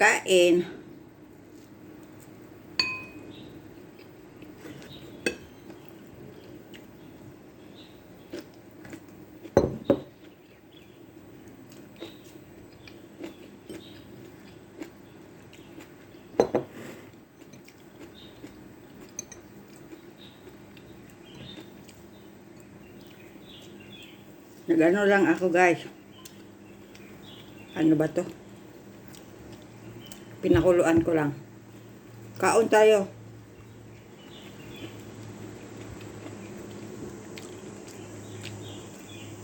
Kain. Nagano lang ako guys. Ano ba to? Pinakuluan ko lang. Kaon tayo.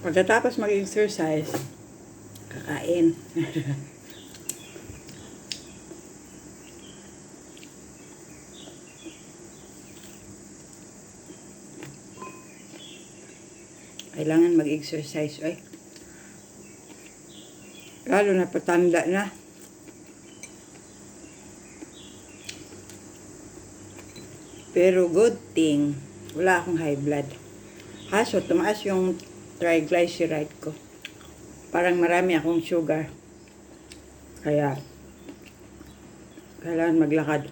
Pagkatapos mag-exercise, kakain. Kailangan mag-exercise, ay. Lalo na patanda na. Pero good thing, wala akong high blood. Kaso, tumaas yung triglyceride ko. Parang marami akong sugar. Kaya, kailangan maglakad.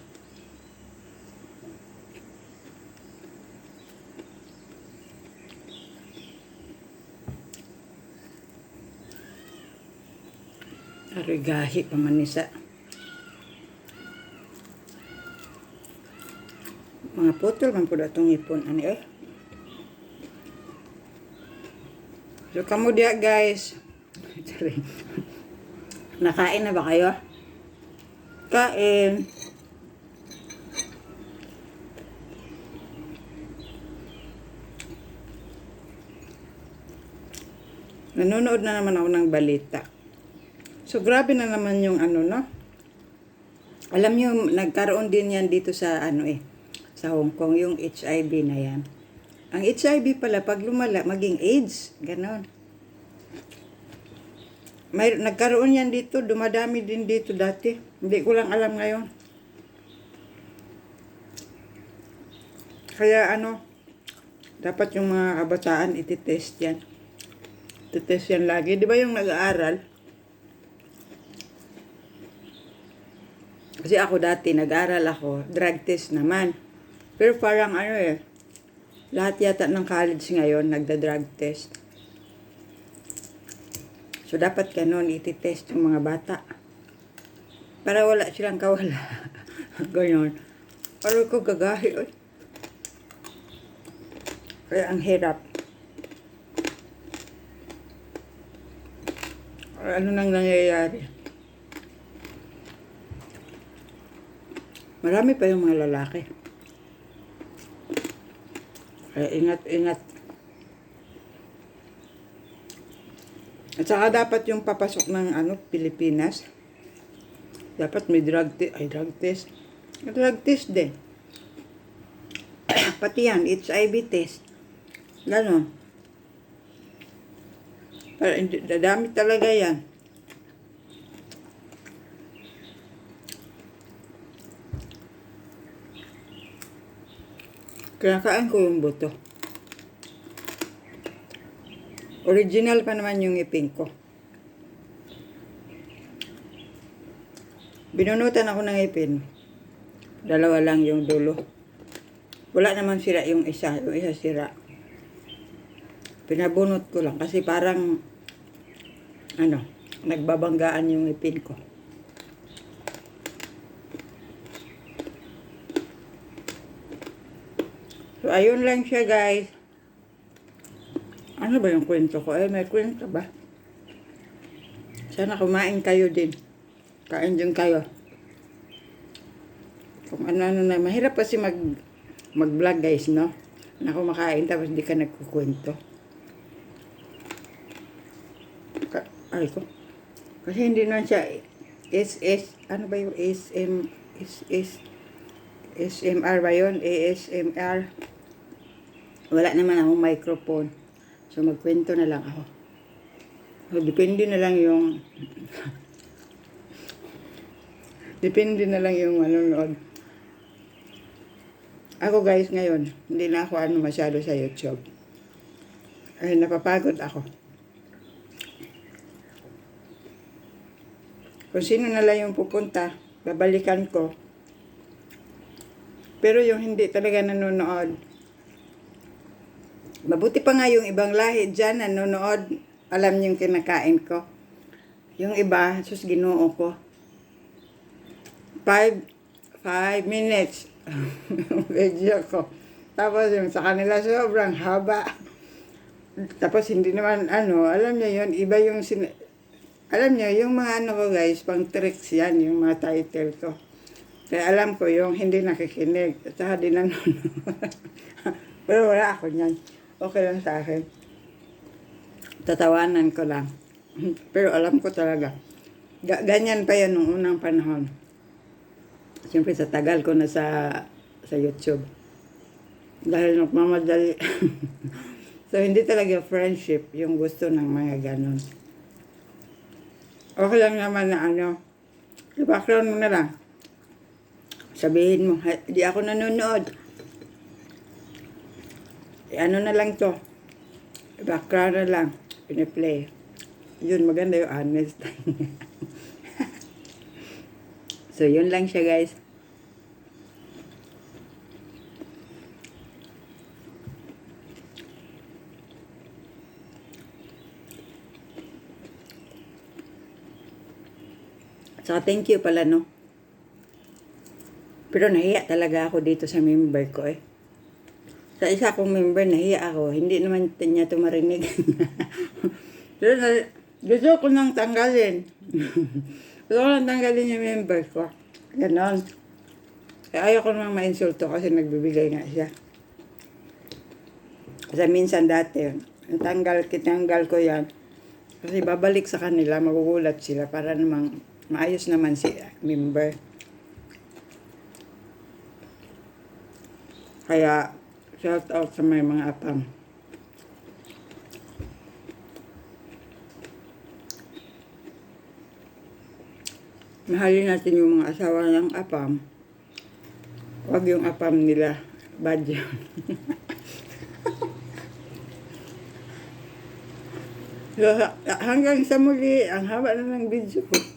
Arigahi pamanisa. Mga putol man po datong ipon. Ani eh. So, kamo diya guys. Nakain na ba kayo? Kain. Nanonood na naman ako ng balita. So, grabe na naman yung ano, no? Alam niyo, nagkaroon din yan dito sa ano eh, sa Hong Kong, yung HIV na yan. Ang HIV pala, pag lumala, maging AIDS. Ganon. May, nagkaroon yan dito, dumadami din dito dati. Hindi ko lang alam ngayon. Kaya ano, dapat yung mga kabataan ititest yan. Ititest yan lagi. Di ba yung nag-aaral? Kasi ako dati, nag-aaral ako, drug test naman. Pero parang ano eh, lahat yata ng college ngayon, nagda-drug test. So, dapat ganun, ititest yung mga bata. Para wala silang kawala. Ganon. Pero ko gagahi, oy. Kaya ang hirap. Ano nang nangyayari? Marami pa yung mga lalaki. Kaya ingat, ingat. At saka dapat yung papasok ng ano, Pilipinas, dapat may drug test, ay drug test, drug test din. Pati yan, HIV test. Ganon. Hindi, dadami talaga yan. Kinakain ko yung buto. Original pa naman yung ipin ko. Binunutan ako ng ipin. Dalawa lang yung dulo. Wala naman sira yung isa. Yung isa sira. Pinabunot ko lang kasi parang ano, nagbabanggaan yung ipin ko. Ayun lang siya, guys. Ano ba yung kwento ko? Eh, may kwento ba? Sana kumain kayo din. Kain din kayo. Kung ano-ano na. Mahirap kasi mag, mag-vlog, guys, no? Na kumakain tapos di ka nagkukwento. Ka- ay ko. Kasi hindi naman siya SS, ano ba yung SM, SS, SMR ba yun? ASMR. Wala naman akong microphone. So, magkwento na lang ako. So, depende na lang yung... depende na lang yung manonood. Ako guys ngayon, hindi na ako ano masyado sa YouTube. Ay, napapagod ako. Kung sino na lang yung pupunta, babalikan ko. Pero yung hindi talaga nanonood, mabuti pa nga yung ibang lahi dyan nanonood, alam yung kinakain ko. Yung iba, sus ginoo ko. Five, five minutes. video ko. Tapos yung sa kanila sobrang haba. Tapos hindi naman ano, alam niyo yun, iba yung sin alam niyo yung mga ano ko guys, pang tricks yan, yung mga title ko. Kaya alam ko yung hindi nakikinig at saka di nanonood. Pero wala ako niyan. Okay lang sa akin. Tatawanan ko lang. Pero alam ko talaga. Ga- ganyan pa yan nung unang panahon. Siyempre sa tagal ko na sa sa YouTube. Dahil nagmamadali. so hindi talaga friendship yung gusto ng mga ganon. Okay lang naman na ano. I-background mo na lang. Sabihin mo, "Ha- di ako nanonood. Eh, ano na lang to. Background na lang. Piniplay. Yun, maganda yung honest. so, yun lang siya guys. Saka thank you pala, no? Pero nahiya talaga ako dito sa member ko eh. Sa isa kong member, nahiya ako. Hindi naman niya ito marinig. Pero na- gusto ko nang tanggalin. gusto ko nang tanggalin yung member ko. Ganon. Kaya ayaw ko namang ma-insulto kasi nagbibigay nga siya. Kasi minsan dati, tanggal, kitanggal ko yan. Kasi babalik sa kanila, magugulat sila para namang maayos naman si member. Kaya, shout out sa may mga apam. Mahalin natin yung mga asawa ng apam. Huwag yung apam nila. Bad yun. so, hanggang sa muli, ang haba na ng video ko.